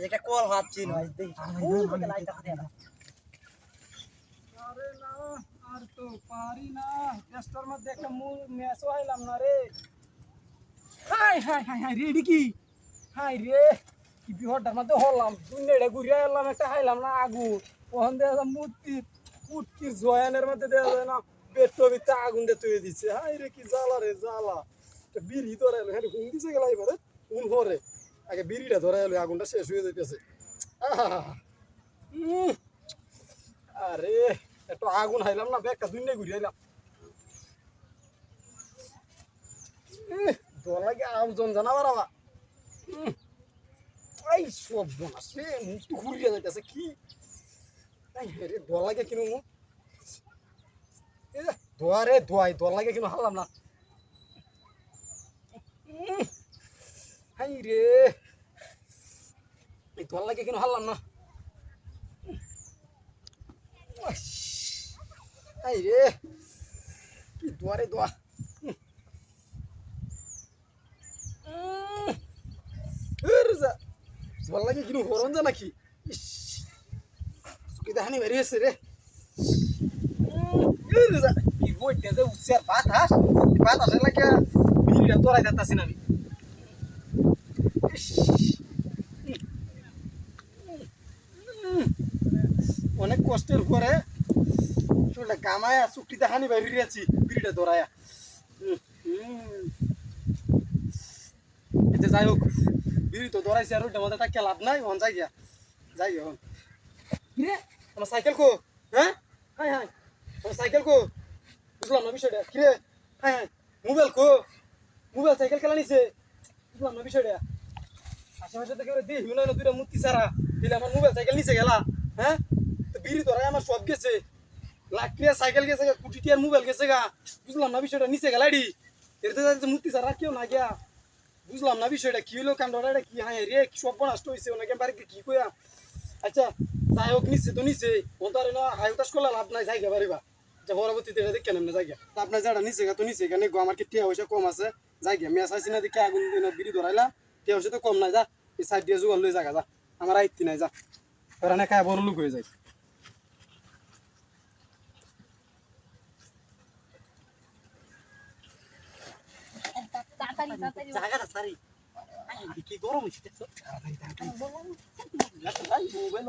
আজ একটা কল ভাবছি নয়। আরে না আর তো পারি না। টেস্টার মধ্যে একটা মূল ম্যাচও আইলাম না রে। Hi hi hi hi ready কি? হাই রে কি বিহরটার মধ্যে হলাম। দুনিয়াটা ঘুরে এলাম একটা হাইলাম না আগু ওখান দিয়ে একটা মূর্তি কুটকি জয়ানের মধ্যে দেওয়া যায় না পেট্রো ভিতরে আগুন দিয়ে তুই দিচ্ছে হাই রে কি জ্বালা রে জ্বালা। বিড়ি ধরে হ্যাঁ ঘুম দিছে গেল এবারে। উন হরে। আগে বিড়িটা ধরে এলো আগুনটা শেষ হয়ে উম। আরে একটু আগুন হাইলাম না ব্যাগটা দুনিয়া ঘুরে দোয়া লাগে আমজন জানাবার উম, এই সব কি? রে দোয়া লাগে কিনু মুখ দোয়া রে লাগে কিনু হারলাম না। হাই রে। এই দোয়া লাগে কিনু হারলাম না? এই রে। কি দোয়া রে দোয়া। ভালো লাগে কিন্তু হরণ যা নাকি? চুকি দেখানি বেরিয়েছে রে। কি বইটা যে উঠছে আর বাতাস? এই বাতাসের লাগে বিড়িটা তোরাই যাচ্ছি না আমি। অনেক কষ্টের পরে চুলটা গামায়া চুক্তিতে হানি বাইরে আছি বিড়িটা ধরায়া। এতে যাই হোক বিড়ি তো ধরাইছি আর ওইটা মধ্যে তাকে লাভ নাই হন যাই গিয়া যাই হন কিরে? আমার সাইকেল কো হ্যাঁ? Hi hi. আমার সাইকেল কো। বুঝলাম না বিষয়টা। কিরে? Hi hi. মোবাইল কো? মোবাইল সাইকেল খেলা নিছে? বুঝলাম না বিষয়টা। আশেপাশে থেকে ওরা দেখি না দুইটা মূর্তি সারা দিলে আমার মোবাইল সাইকেল নিচে গেলা হ্যাঁ? তো বিড়ি ধরাই আমার সব গেছে। লাখ সাইকেল গেছে গা কোটি টিয়ার মোবাইল গেছে গা। বুঝলাম না বিষয়টা, নিচে গেলাডি এর তো যাচ্ছে কেউ না গিয়া। বুঝলাম না বিষয়টা, কি হলো কাণ্ডটা এটা কি? হ্যাঁ রে সব নষ্ট হয়েছে ওনাকে বাড়িতে কি কইয়া। আচ্ছা যাই হোক নিচ্ছে তো নিচ্ছে ও তো আর হাই উতাস করলে লাভ নাই, জায়গা যে পরবর্তীতে দেখে নেন, জায়গা। তা আপনার যারা নিচে গা, তো নিচে গো। আমার কি টিয়া পয়সা কম আছে। জায়গা, মেয়া চাইছি না দেখে বিড়ি ধরাইলা টিয়া পয়সা তো কম নাই, যা। এই সাইড দিয়ে জোগান লই জায়গা যা। আমার আইতি নাই যা। ওরা খায় বড় লোক হয়ে যায়। জায়গাটা সারি কি গরম হচ্ছে মোবাইল